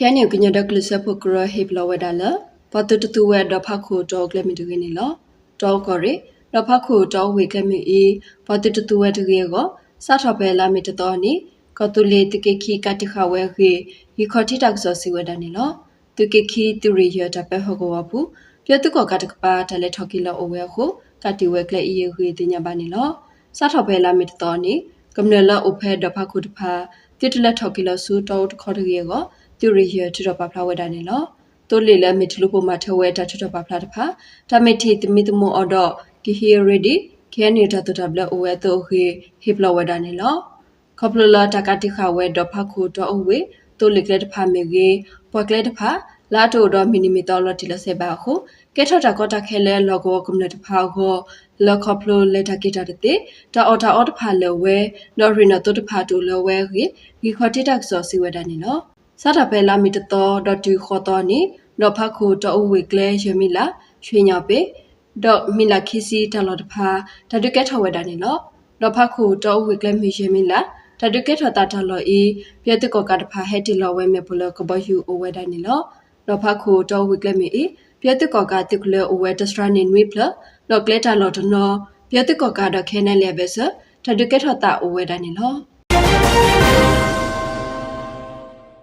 ခဲနေကညဒကလစဖကရဟေဘလဝဒါလပတတတူဝဲဒဖခုတောကလမီတကင်းလောတောကရဒဖခုတောဝေကမီအီပတတတူဝဲတကေကိုစထဘဲလာမီတတော်နီကတူလေတကေခီကတိခဝဲခေဒီခတိတက်ဇောစီဝဒနီလောတကေခီတူရီရတပဟကောဝဘူးပြတုကောကတကပါတလေထော်ကီလောအဝဲခုကတိဝဲကလေအီခေတင်ညာပါနီလောစထဘဲလာမီတတော်နီကမ္နလအဖဲဒဖခုတဖာတိတလက်ထော်ကီလောဆူတောတခေါ်တကေကို တူရီရထထပဖလာဝဲတာနေလောတိုလီလဲမီတလူပမာထဝဲတာထထပဖလာတဖာတမတီတမီတမောအော်တော့ကီဟီရီဒီခဲနေတာတတဘလအဝဲတော့ခေဟိပလဝဲတာနေလောကပလလာတကတိခဝဲတော့ဖခုတော့အဝဲတိုလီကလက်တဖာမေကေပွက်ကလက်တဖာလာတိုတော့မီနီမီတော်လတီလဆေဘာခုကဲထတာကောတာခဲလဲလောကောကွန်နက်တဖာကိုလကပလိုလက်တကိတာတဲ့တာအော်တာအော်တဖာလောဝဲနော်ရီနော်တတဖာတူလောဝဲခေဒီခေါ်တိတက်ဆောစီဝဲတာနေနော် စတာပဲလာမီတတော်ဒတူခေါ်တော်နီတော့ဖခုတော့အဝေကလဲရမီလာရွှေညာပေတော့မီလာခီစီတလော်တဖာဓာတုကဲထဝဲတာနေနော်တော့ဖခုတော့အဝေကလဲမီရမီလာဓာတုကဲထတာတလော်ဤပြတ်တကောကတဖာဟက်တီလော်ဝဲမေပလကဘယူအဝဲတာနေနော်တော့ဖခုတော့ဝေကလဲမီဤပြတ်တကောကတိကလဲအဝဲတစထရာနေနွေပလတော့ကလဲတာလော်တနော်ပြတ်တကောကတော့ခဲနေလဲပဲစဓာတုကဲထတာအဝဲတာနေနော်